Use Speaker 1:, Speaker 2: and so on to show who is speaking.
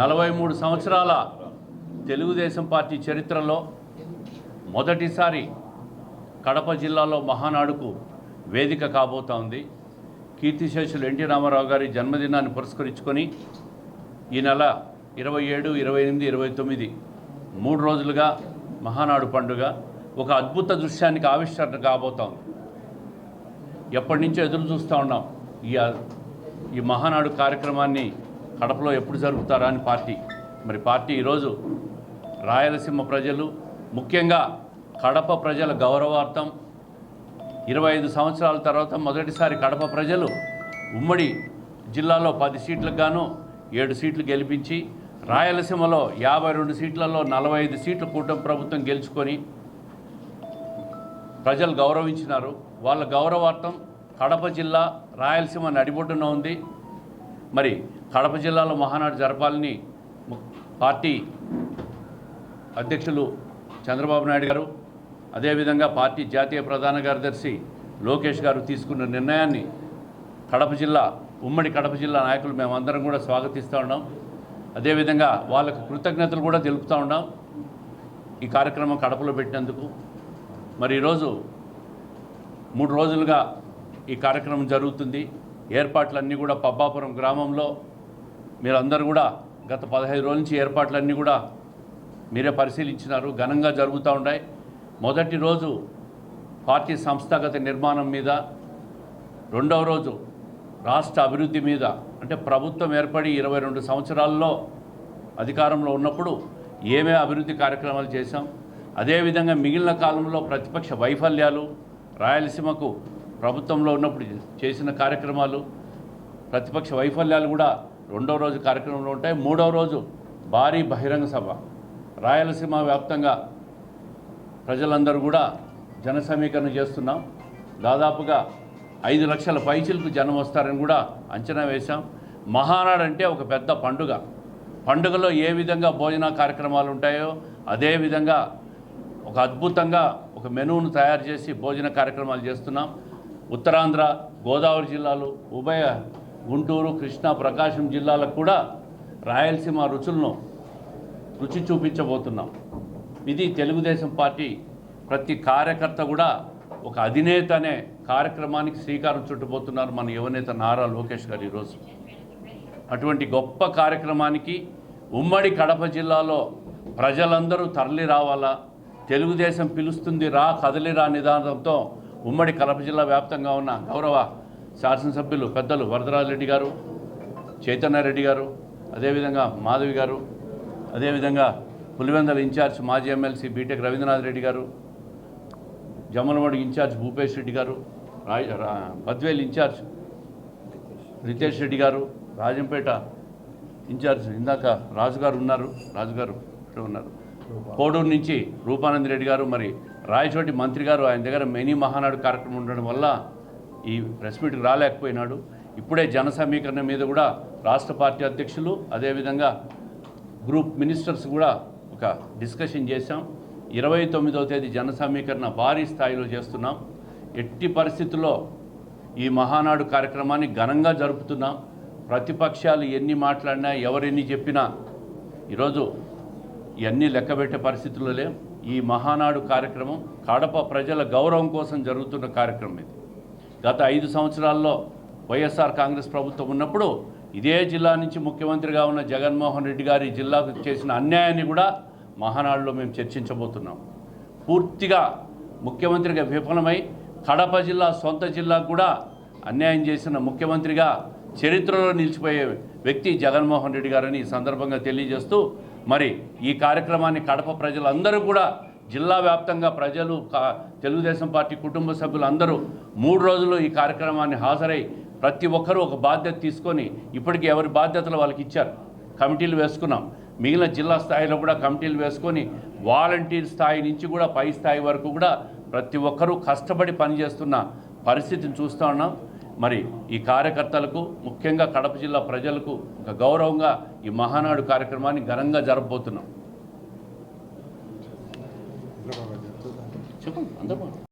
Speaker 1: నలభై మూడు సంవత్సరాల తెలుగుదేశం పార్టీ చరిత్రలో మొదటిసారి కడప జిల్లాలో మహానాడుకు వేదిక కాబోతా ఉంది. కీర్తిశేషులు ఎన్టీ రామారావు గారి జన్మదినాన్ని పురస్కరించుకొని ఈ నెల ఇరవై ఏడు ఇరవై ఎనిమిది ఇరవై తొమ్మిది మూడు రోజులుగా మహానాడు పండుగ ఒక అద్భుత దృశ్యానికి ఆవిష్కరణ కాబోతా ఉంది. ఎప్పటి నుంచో ఎదురు చూస్తూ ఉన్నాం. ఈ ఈ మహానాడు కార్యక్రమాన్ని కడపలో ఎప్పుడు జరుపుతారా అని పార్టీ. మరి పార్టీ ఈరోజు రాయలసీమ ప్రజలు ముఖ్యంగా కడప ప్రజల గౌరవార్థం ఇరవై ఐదు సంవత్సరాల తర్వాత మొదటిసారి కడప ప్రజలు ఉమ్మడి జిల్లాలో పది సీట్లకు గాను ఏడు సీట్లు గెలిపించి రాయలసీమలో యాభై రెండు సీట్లలో నలభై ఐదు సీట్లు కూటమి ప్రభుత్వం గెలుచుకొని ప్రజలు గౌరవించినారు. వాళ్ళ గౌరవార్థం కడప జిల్లా రాయలసీమ నడిబొడ్డున ఉంది. మరి కడప జిల్లాలో మహానాడు జరపాలని పార్టీ అధ్యక్షులు చంద్రబాబు నాయుడు గారు అదేవిధంగా పార్టీ జాతీయ ప్రధాన కార్యదర్శి లోకేష్ గారు తీసుకున్న నిర్ణయాన్ని కడప జిల్లా ఉమ్మడి కడప జిల్లా నాయకులు మేమందరం కూడా స్వాగతిస్తూ ఉన్నాం. అదేవిధంగా వాళ్ళకు కృతజ్ఞతలు కూడా తెలుపుతూ ఉన్నాం ఈ కార్యక్రమం కడపలో పెట్టినందుకు. మరి ఈరోజు మూడు రోజులుగా ఈ కార్యక్రమం జరుగుతుంది. ఏర్పాట్లన్నీ కూడా పబ్బాపురం గ్రామంలో మీరందరూ కూడా గత పదహైదు రోజుల నుంచి ఏర్పాట్లన్నీ కూడా మీరే పరిశీలించినారు. ఘనంగా జరుగుతూ ఉన్నాయి. మొదటి రోజు పార్టీ సంస్థాగత నిర్మాణం మీద రెండవ రోజు రాష్ట్ర అభివృద్ధి మీద అంటే ప్రభుత్వం ఏర్పడి ఇరవై రెండు సంవత్సరాల్లో అధికారంలో ఉన్నప్పుడు ఏమే అభివృద్ధి కార్యక్రమాలు చేశాం. అదేవిధంగా మిగిలిన కాలంలో ప్రతిపక్ష వైఫల్యాలు రాయలసీమకు ప్రభుత్వంలో ఉన్నప్పుడు చేసిన కార్యక్రమాలు ప్రతిపక్ష వైఫల్యాలు కూడా రెండవ రోజు కార్యక్రమంలో ఉంటాయి. మూడవ రోజు భారీ బహిరంగ సభ. రాయలసీమ వ్యాప్తంగా ప్రజలందరూ కూడా జన సమీకరణ చేస్తున్నాం. దాదాపుగా ఐదు లక్షల పైచిలకు జనం వస్తారని కూడా అంచనా వేశాం. మహానాడు అంటే ఒక పెద్ద పండుగ. పండుగలో ఏ విధంగా భోజన కార్యక్రమాలు ఉంటాయో అదే విధంగా ఒక అద్భుతంగా ఒక మెనూను తయారు చేసి భోజన కార్యక్రమాలు చేస్తున్నాం. ఉత్తరాంధ్ర గోదావరి జిల్లాలు ఉభయ గుంటూరు కృష్ణా ప్రకాశం జిల్లాలకు కూడా రాయలసీమ రుచులను రుచి చూపించబోతున్నాం. ఇది తెలుగుదేశం పార్టీ ప్రతి కార్యకర్త కూడా ఒక అధినేత అనే కార్యక్రమానికి శ్రీకారం చుట్టబోతున్నారు మన యువనేత నారా లోకేష్ గారు ఈరోజు. అటువంటి గొప్ప కార్యక్రమానికి ఉమ్మడి కడప జిల్లాలో ప్రజలందరూ తరలి రావాలా తెలుగుదేశం పిలుస్తుంది రా కదలిరా నిదానంతో ఉమ్మడి కడప జిల్లా వ్యాప్తంగా ఉన్న గౌరవ శాసనసభ్యులు పెద్దలు వరదరాజరెడ్డి గారు చైతన్యారెడ్డి గారు అదేవిధంగా మాధవి గారు అదేవిధంగా పులివెందల ఇన్ఛార్జ్ మాజీ MLC B Tech Ravindranath Reddy garu Jammalamadugu incharge Bhupesh Reddy గారు రాయ్ బద్వేల్ ఇన్ఛార్జ్ రితేష్ రెడ్డి గారు రాజంపేట ఇన్ఛార్జ్ ఇందాక రాజు గారు ఉన్నారు రాజుగారు ఇక్కడ ఉన్నారు. కోడూరు నుంచి రూపానంద రెడ్డి గారు మరి రాయచోటి మంత్రి గారు ఆయన దగ్గర మినీ మహానాడు కార్యక్రమం ఉండడం వల్ల ఈ ప్రెస్ మీట్కి రాలేకపోయినాడు. ఇప్పుడే జన సమీకరణ మీద కూడా రాష్ట్ర పార్టీ అధ్యక్షులు అదేవిధంగా గ్రూప్ మినిస్టర్స్ కూడా ఒక డిస్కషన్ చేశాం. ఇరవై తొమ్మిదవ తేదీ జన సమీకరణ భారీ స్థాయిలో చేస్తున్నాం. ఎట్టి పరిస్థితుల్లో ఈ మహానాడు కార్యక్రమాన్ని ఘనంగా జరుపుతున్నాం. ప్రతిపక్షాలు ఎన్ని మాట్లాడినా ఎవరెన్ని చెప్పినా ఈరోజు ఇవన్నీ లెక్కబెట్టే పరిస్థితుల్లో లేం. ఈ మహానాడు కార్యక్రమం కడప ప్రజల గౌరవం కోసం జరుగుతున్న కార్యక్రమం ఇది. గత ఐదు సంవత్సరాల్లో వైఎస్ఆర్ కాంగ్రెస్ ప్రభుత్వం ఉన్నప్పుడు ఇదే జిల్లా నుంచి ముఖ్యమంత్రిగా ఉన్న జగన్మోహన్ రెడ్డి గారి జిల్లాకు చేసిన అన్యాయాన్ని కూడా మహానాడులో మేము చర్చించబోతున్నాం. పూర్తిగా ముఖ్యమంత్రిగా విఫలమై కడప జిల్లా సొంత జిల్లాకు కూడా అన్యాయం చేసిన ముఖ్యమంత్రిగా చరిత్రలో నిలిచిపోయే వ్యక్తి జగన్మోహన్ రెడ్డి గారని ఈ సందర్భంగా తెలియజేస్తూ మరి ఈ కార్యక్రమాన్ని కడప ప్రజలందరూ కూడా జిల్లా వ్యాప్తంగా ప్రజలు తెలుగుదేశం పార్టీ కుటుంబ సభ్యులు అందరూ మూడు రోజులు ఈ కార్యక్రమాన్ని హాజరై ప్రతి ఒక్కరూ ఒక బాధ్యత తీసుకొని ఇప్పటికీ ఎవరి బాధ్యతలు వాళ్ళకి ఇచ్చారు. కమిటీలు వేసుకున్నాం. మిగిలిన జిల్లా స్థాయిలో కూడా కమిటీలు వేసుకొని వాలంటీర్ స్థాయి నుంచి కూడా పై స్థాయి వరకు కూడా ప్రతి ఒక్కరూ కష్టపడి పనిచేస్తున్న పరిస్థితిని చూస్తూ ఉన్నాం. మరి ఈ కార్యకర్తలకు ముఖ్యంగా కడప జిల్లా ప్రజలకు ఒక గౌరవంగా ఈ మహానాడు కార్యక్రమాన్ని ఘనంగా జరపబోతున్నాం. చెప్పండి అందరూ.